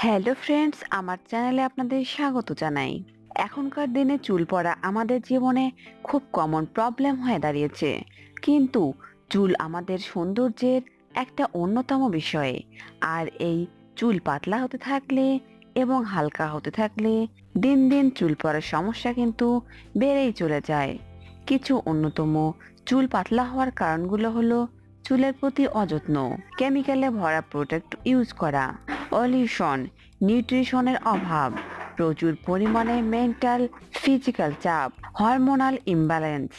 Hello friends, আমার চ্যানেলে আপনাদের স্বাগত জানাই। এখনকার দিনে চুল পড়া আমাদের জীবনে খুব কমন প্রবলেম হয়ে দাঁড়িয়েছে। কিন্তু চুল আমাদের সৌন্দর্যের একটা অন্যতম বিষয়। আর এই চুল পাতলা হতে থাকলে এবং হালকা হতে থাকলে দিন দিন চুল পড়ার সমস্যা কিন্তু বেড়েই চলে যায়। কিছু অন্যতম চুল পাতলা হওয়ার কারণগুলো হলো চুলের প্রতি অযত্ন কেমিক্যালে ভরা প্রোডাক্ট ইউজ করা পলিউশন, নিউট্রিশনের অভাব, প্রচুর পরিমাণে মেন্টাল, ফিজিক্যাল চাপ, হরমোনাল ইমব্যালেন্স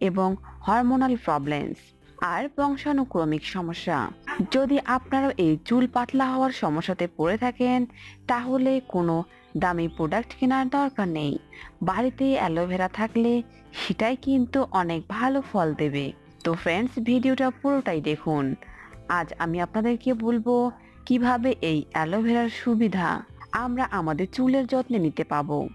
এবং হরমোনাল প্রবলেমস আর বংশানুক্রমিক সমস্যা। যদি আপনারাও এই চুল পাতলা হওয়ার সমস্যাতে পড়ে থাকেন, তাহলে কোনো দামি প্রোডাক্ট কেনার দরকার নেই। বাড়িতে অ্যালোভেরা থাকলে সেটাই কিন্তু অনেক ভালো ফল দেবে। তো ফ্রেন্ডস ভিডিওটা পুরোটাই দেখুন। আজ আমি আপনাদেরকে বলব কীভাবে এই অ্যালোভেরার সুবিধা আমরা আমাদের চুলের যত্নে নিতে পাবো?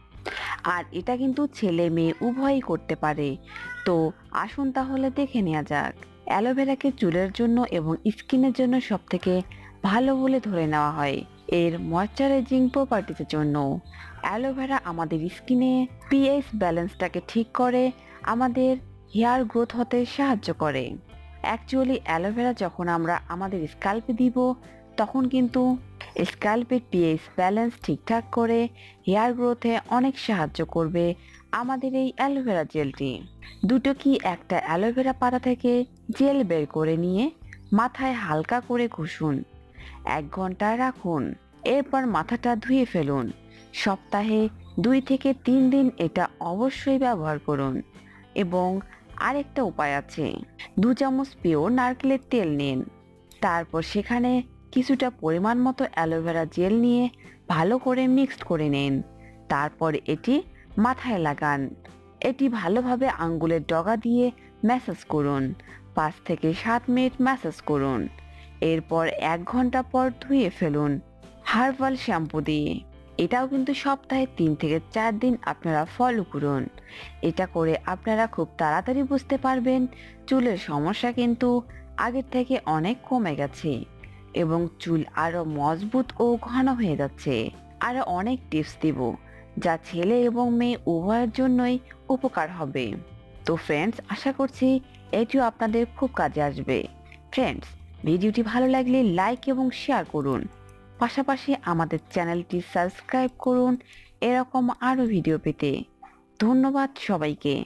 আর এটা কিন্তু ছেলে মেয়ে উভয়ই করতে পারে। তো আসুন তাহলে দেখে নেওয়া যাক। অ্যালোভেরাকে চুলের জন্য এবং স্কিনের জন্য সব থেকে ভালো বলে ধরে নেওয়া হয় এর ময়শ্চারাইজিং প্রপার্টিসের জন্য। অ্যালোভেরা আমাদের স্কিনে পিএইচ ব্যালেন্সটাকে ঠিক করে, আমাদের হেয়ার গ্রোথ হতে সাহায্য করে। অ্যাকচুয়ালি অ্যালোভেরা যখন আমরা আমাদের স্কাল্পে দিব তখন কিন্তু স্ক্যাল্পের পিএইচ ব্যালেন্স ঠিকঠাক করে হেয়ার গ্রোথে অনেক সাহায্য করবে আমাদের এই অ্যালোভেরা জেলটি দুটো কি একটা অ্যালোভেরা পাতা থেকে জেল বের করে নিয়ে মাথায় হালকা করে ঘুষুন। এক ঘণ্টা রাখুন, এরপর মাথাটা ধুয়ে ফেলুন। সপ্তাহে দুই থেকে তিন দিন এটা অবশ্যই ব্যবহার করুন। এবং আরেকটা উপায় আছে, দু চামচ পিওর নারকেলের তেল নিন। তারপর সেখানে কিছুটা পরিমাণ মতো অ্যালোভেরা জেল নিয়ে ভালো করে মিক্সড করে নিন। তারপর এটি মাথায় লাগান। এটি ভালোভাবে আঙ্গুলের ডগা দিয়ে ম্যাসাজ করুন। পাঁচ থেকে সাত মিনিট ম্যাসাজ করুন। এরপর এক ঘণ্টা পর ধুয়ে ফেলুন। হার্বাল শ্যাম্পু দিয়ে। এটাও কিন্তু সপ্তাহে তিন থেকে চার দিন আপনারা ফলো করুন। এটা করে আপনারা খুব তাড়াতাড়ি বুঝতে পারবেন, চুলের সমস্যা কিন্তু আগের থেকে অনেক কমে গেছে। এবং চুল আরও মজবুত ও ঘন হয়ে যাচ্ছে। আরও অনেক টিপস দিব, যা ছেলে এবং মেয়ে উভয়ের জন্যই উপকার হবে। তো ফ্রেন্ডস আশা করছি এটিও আপনাদের খুব কাজে আসবে। ফ্রেন্ডস ভিডিওটি ভালো লাগলে লাইক এবং শেয়ার করুন। পাশাপাশি আমাদের চ্যানেলটি সাবস্ক্রাইব করুন, এরকম আরও ভিডিও পেতে। ধন্যবাদ সবাইকে।